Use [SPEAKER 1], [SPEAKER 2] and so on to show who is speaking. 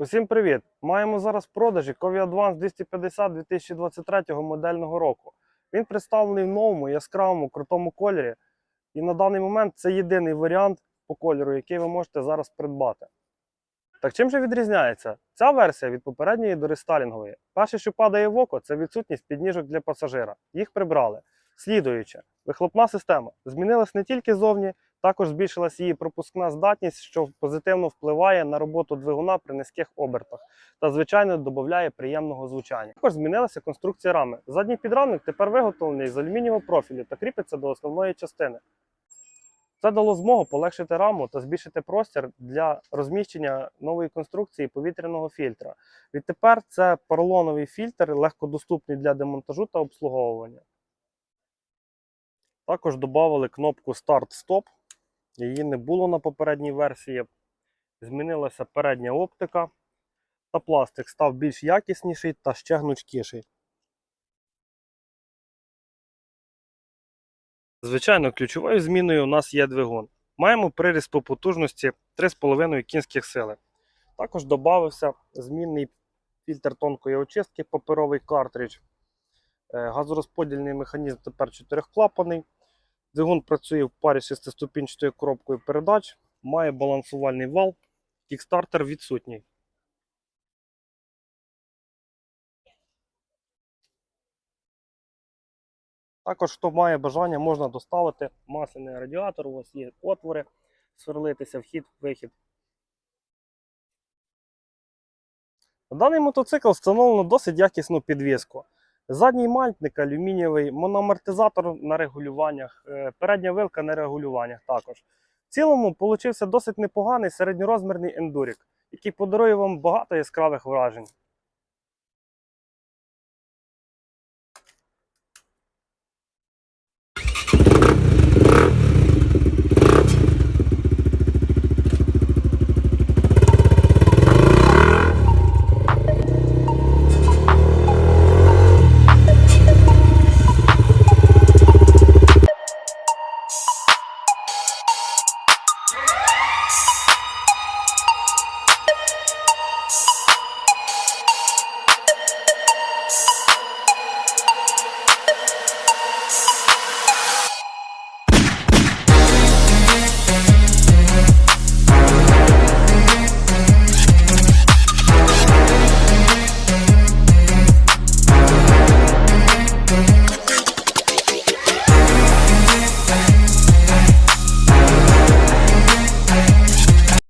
[SPEAKER 1] Усім привіт! Маємо зараз в продажі Кові Advance 250 2023 модельного року. Він представлений в новому яскравому крутому кольорі. І на даний момент це єдиний варіант по кольору, який ви можете зараз придбати. Так чим же відрізняється? Ця версія від попередньої до рестайлінгової. Перше, що падає в око, це відсутність підніжок для пасажира. Їх прибрали. Слідуюче, вихлопна система змінилась не тільки зовні, також збільшилась її пропускна здатність, що позитивно впливає на роботу двигуна при низьких обертах та, звичайно, додає приємного звучання. Також змінилася конструкція рами. Задній підрамник тепер виготовлений з алюмінієвого профілю та кріпиться до основної частини. Це дало змогу полегшити раму та збільшити простір для розміщення нової конструкції повітряного фільтра. Відтепер це поролоновий фільтр, легкодоступний для демонтажу та обслуговування. Також додали кнопку Старт-Стоп. Її не було на попередній версії. Змінилася передня оптика, та пластик став більш якісніший та ще гнучкіший. Звичайно, ключовою зміною у нас є двигун. Маємо приріст по потужності 3,5 кінських сили. Також додався змінний фільтр тонкої очистки, паперовий картридж. Е, Газорозподільний механізм тепер чотирьохклапаний. Двигун працює в парі з шестиступінчатою коробкою передач, має балансувальний вал, кікстартер відсутній. Також, хто має бажання, можна доставити масляний радіатор. У вас є отвори, сверлитися, вхід, вихід. На даний мотоцикл встановлено досить якісну підвіску. Задній мальтник алюмінієвий, моноамортизатор на регулюваннях, е, передня вилка на регулюваннях також. В цілому получився досить непоганий середньорозмірний ендурік, який подарує вам багато яскравих вражень.